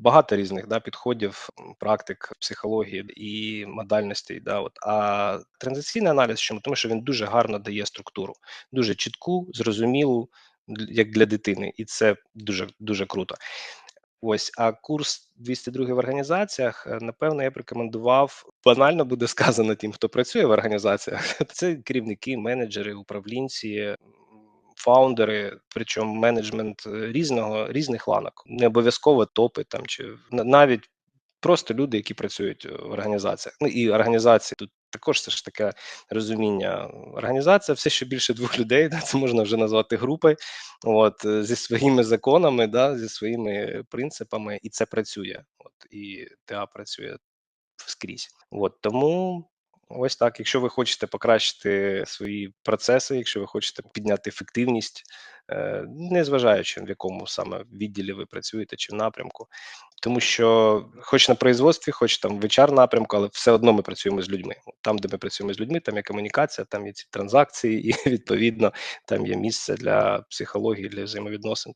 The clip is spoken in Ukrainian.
багато різних да, підходів, практик психології і модальностей. Да, от. А транзакційний аналіз, чому? Тому що він дуже гарно дає структуру, дуже чітку, зрозумілу, як для дитини, і це дуже дуже круто. Ось, а курс 202 в організаціях, е, напевно, я б рекомендував. Банально буде сказано тим, хто працює в організаціях. Це керівники, менеджери, управлінці, фаундери, причому менеджмент е, різного різних ланок, не обов'язково топи там чи навіть просто люди, які працюють в організаціях. Ну і організації тут також це ж таке розуміння. Організація все ще більше двох людей, да, це можна вже назвати групи, от е, зі своїми законами, да, зі своїми принципами, і це працює. От і ТА працює скрізь. От тому. Ось так. Якщо ви хочете покращити свої процеси, якщо ви хочете підняти ефективність, е, не зважаючи в якому саме відділі ви працюєте чи в напрямку, тому що, хоч на производстві, хоч там в HR напрямку, але все одно ми працюємо з людьми. Там, де ми працюємо з людьми, там є комунікація, там є ці транзакції, і відповідно там є місце для психології, для взаємовідносин.